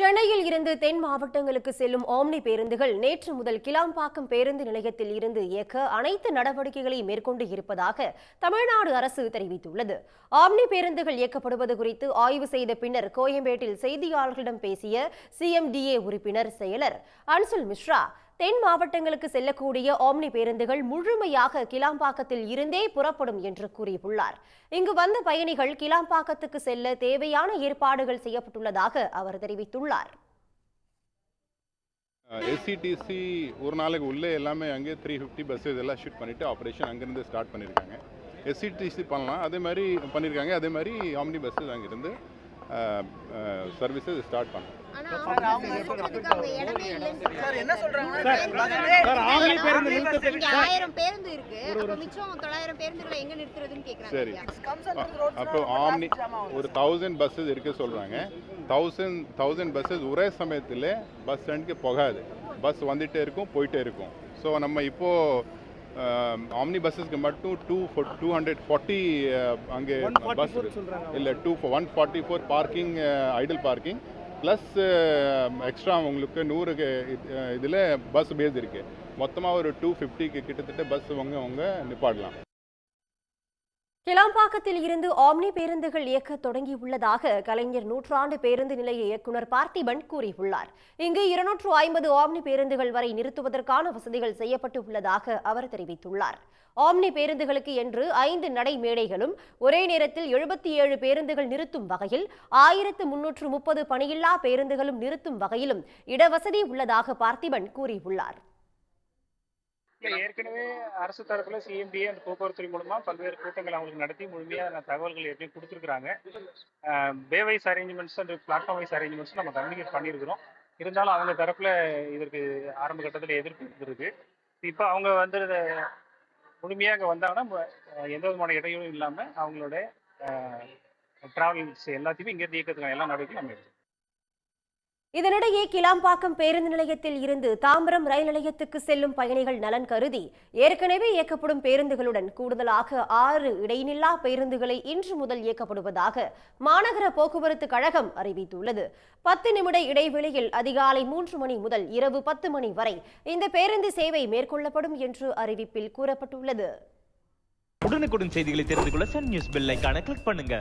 சென்னையில் இருந்து தென் மாவட்டங்களுக்கு செல்லும் ஆம்னி பேருந்துகள் நேற்று முதல் கிளாம்பாக்கம் பேருந்து நிலையத்தில் இருந்து இயக்க அனைத்து நடவடிக்கைகளையும் மேற்கொண்டு இருப்பதாக தமிழ்நாடு அரசு தெரிவித்துள்ளது. ஆம்னி பேருந்துகள் இயக்கப்படுவது குறித்து ஆய்வு செய்த பின்னர் கோயம்பேட்டில் செய்தியாளர்களிடம் பேசிய சிஎம்டிஏ உறுப்பினர் செயலர் அன்சுல் மிஸ்ரா தென் மாவட்டங்களுக்கு செல்லக்கூடிய ஆம்னி பேருந்துகள் முழுமையாக கிளாம்பாக்கத்தில் இருந்தே புறப்படும் என்று கூறியுள்ளார். இங்கு வந்த பயணிகள் கிளாம்பாக்கத்துக்கு செல்ல தேவையான ஏற்பாடுகள் செய்யப்பட்டுள்ளதாக அவர் தெரிவித்துள்ளார். எஸ்சிடிசி ஒரு நாளைக்கு உள்ளே எல்லாமே அங்கே த்ரீ ஃபிஃப்டி பஸ் இதெல்லாம் ஷூட் பண்ணிவிட்டு ஆப்ரேஷன் அங்கேருந்து ஸ்டார்ட் பண்ணியிருக்காங்க. எஸ்சிடிசி பண்ணலாம். அதே மாதிரி பண்ணியிருக்காங்க. அதே மாதிரி ஆம்னி பஸ்ஸஸ் அங்கேருந்து சர்வீசஸ் ஸ்டார்ட் சொல்றாங்க. சொல்றாங்க? நூறு சார், அப்ப ஆம்னி ஒரு தௌசண்ட் பஸ்ஸஸ் இருக்க சொல்கிறாங்க தௌசண்ட் தௌசண்ட் பஸ்ஸஸ் ஒரே சமயத்தில் பஸ் ஸ்டாண்டுக்கு போகாது. பஸ் வந்துகிட்டே இருக்கும் போயிட்டே இருக்கும். ஸோ நம்ம இப்போது ஆம்னி பஸ்ஸஸ்க்கு மட்டும் டூ டூ ஹண்ட்ரட் ஃபார்ட்டி அங்கே பஸ் இல்லை two one forty four parking idle parking plus extra உங்களுக்கு நூறுக்கு இதில் பஸ் பேஸ் இருக்குது மொத்தமாக ஒரு டூ ஃபிஃப்டிக்கு கிட்டத்தட்ட பஸ் உங்க உங்க நிப்பாடலாம். கிளாம்பாக்கத்தில் இருந்து ஆம்னி பேருந்துகள் இயக்க தொடங்கியுள்ளதாக கலைஞர் நூற்றாண்டு பேருந்து நிலைய இயக்குனர் பார்த்திபன் கூறியுள்ளார். இங்கு இருநூற்று ஐம்பது ஆம்னி பேருந்துகள் வரை நிறுத்துவதற்கான வசதிகள் செய்யப்பட்டு உள்ளதாக அவர் தெரிவித்துள்ளார். ஆம்னி பேருந்துகளுக்கு என்று ஐந்து நடை மேடைகளும் ஒரே நேரத்தில் எழுபத்தி ஏழு பேருந்துகள் நிறுத்தும் வகையில் ஆயிரத்து முன்னூற்று முப்பது பணியில்லா பேருந்துகளும் நிறுத்தும் வகையிலும் இடவசதி உள்ளதாக பார்த்திபன் கூறியுள்ளார். ஏற்கனவே அரசு தரப்புல சிஎம்பிஏ அந்த போக்குவரத்து மூலமா பல்வேறு கூட்டங்கள் அவங்களுக்கு நடத்தி முழுமையான தகவல்கள் ஏற்கனவே கொடுத்துருக்காங்க bay wise arrangements and platform wise arrangements நம்ம கம்யூனிகேட் பண்ணியிருக்கிறோம். இருந்தாலும் அவங்க தரப்புல இதற்கு ஆரம்ப கட்டத்தில் எதிர்ப்பு இருந்திருக்கு. இப்போ அவங்க வந்து முழுமையாக அங்கே வந்தாங்கன்னா எந்த விதமான இடையூறும் இல்லாமல் அவங்களோட டிராவல்ஸ் எல்லாத்தையுமே இங்கேருந்து இயக்கத்துக்கான எல்லா நடவடிக்கையும் நம்ம எடுத்துக்கோம். இதனிடையே கிளாம்பாக்கம் பேருந்து நிலையத்தில் இருந்து தாம்பரம் ரயில் நிலையத்துக்கு செல்லும் பயணிகள் நலன் கருதி ஏற்கனவே இயக்கப்படும் பேருந்துகளுடன் கூடுதலாக ஆறு இடைநில்லா பேருந்துகளை இன்று முதல் இயக்கப்படுவதாக மாநகர போக்குவரத்து கழகம் அறிவித்துள்ளது. பத்து நிமிட இடைவெளியில் அதிகாலை மூன்று மணி முதல் இரவு பத்து மணி வரை இந்த பேருந்து சேவை மேற்கொள்ளப்படும் என்று அறிவிப்பில் கூறப்பட்டுள்ளது. உடனுக்குடன் செய்திகளை தெரிந்து கொள்ள சன் நியூஸ் பெல் கிளிக் பண்ணுங்க.